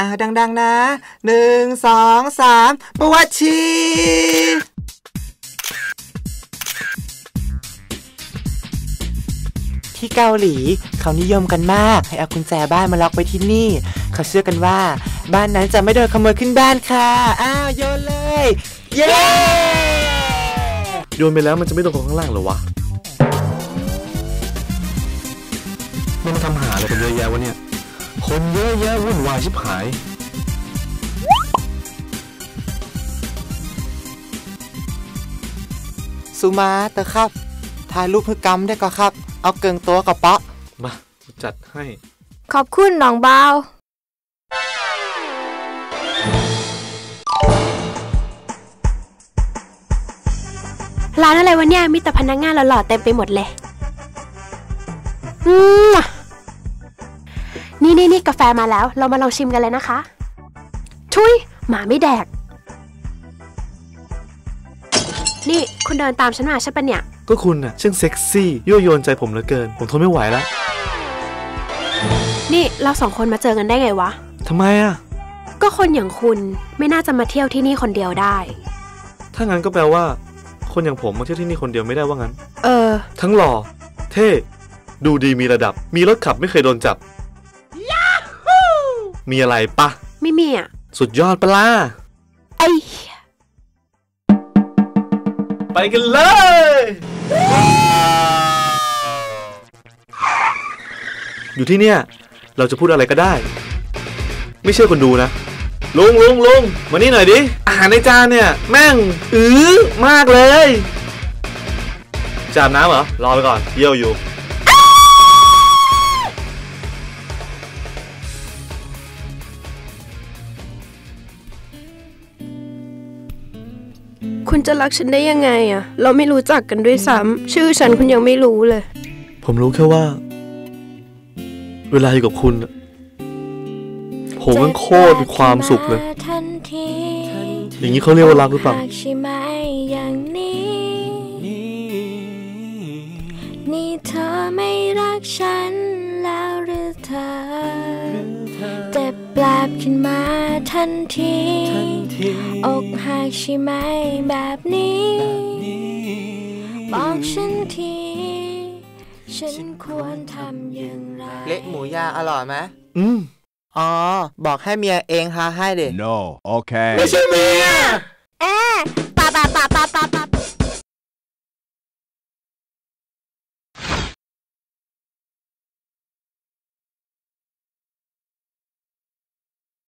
อ่าดัง ๆ นะหนึ่งสองสามปวดชีที่เกาหลีเขานิยมกันมากให้เอากุญแจบ้านมาล็อกไว้ที่นี่ เขาเชื่อกันว่า บ้านนั้นจะไม่โดนขโมยขึ้นบ้านค่ะ อ้าวโยนเลย เย้โยนไปแล้วมันจะไม่ตกข้างล่างเหรอวะมันมาทำหาอะไรกันเยอะแยะวะเนี่ย คนเยอะแยะวุ่นวายชิบหาย สุมาเตอครับ ถ่ายรูปให้กำได้ก็ครับ เอาเกิงตัวกับเปาะมาจัดให้ ขอบคุณน้องเบาร้านอะไรวะเนี่ยมีแต่พนักงานหล่อๆเต็มไปหมดเลย อืม นี่นี่นี่กาแฟมาแล้ว เรามาลองชิมกันเลยนะคะ ชุยหมาไม่แดก นี่คุณเดินตามฉันมาใช่ปะเนี่ย ก็คุณน่ะช่างเซ็กซี่ยั่วยวนใจผมเหลือเกิน ผมทนไม่ไหวแล้ว นี่เราสองคนมาเจอกันได้ไงวะ ทำไมอะ ก็คนอย่างคุณไม่น่าจะมาเที่ยวที่นี่คนเดียวได้ ถ้างั้นก็แปลว่า คนอย่างผมมาเที่ยวที่นี่คนเดียวไม่ได้ว่างั้น เออ ทั้งหล่อ เท่ ดูดีมีระดับ มีรถขับไม่เคยโดนจับ มีอะไรปะ ไม่มีอะ สุดยอดปะล่ะ ไอ้ไปกันเลย อยู่ที่เนี่ย เราจะพูดอะไรก็ได้ ไม่เชื่อคนดูนะ ลุงลุงลุงมานี่หน่อยดิ อาหารในจานเนี่ย แม่ง อื้อ มากเลยจะอาบน้ำเหรอ รอไปก่อน เยี่ยวอยู่ คุณจะรักฉันได้ยังไงอะเราไม่รู้จักกันด้วยซ้ำชื่อฉันคุณยังไม่รู้เลย ผมรู้แค่ว่า เวลาอยู่กับคุณน่ะผมมันโคตรมีความสุขเลย ทันทีอย่างนี้เขาเรียกว่ารักหรือเปล่ากใช่ไหมอย่างนี้ นี่เธอไม่รักฉันแล้วหรือเธอเจ็บแปลบขึ้นมาทันที อกหักใช่ไหมแบบนี้ บอกฉันที ฉันควรทำอย่างไร เละหมูยางอร่อยไหมอืม อ๋อ บอกให้เมียเองหาให้เด็ No. Okay. ไม่ใช่เมีย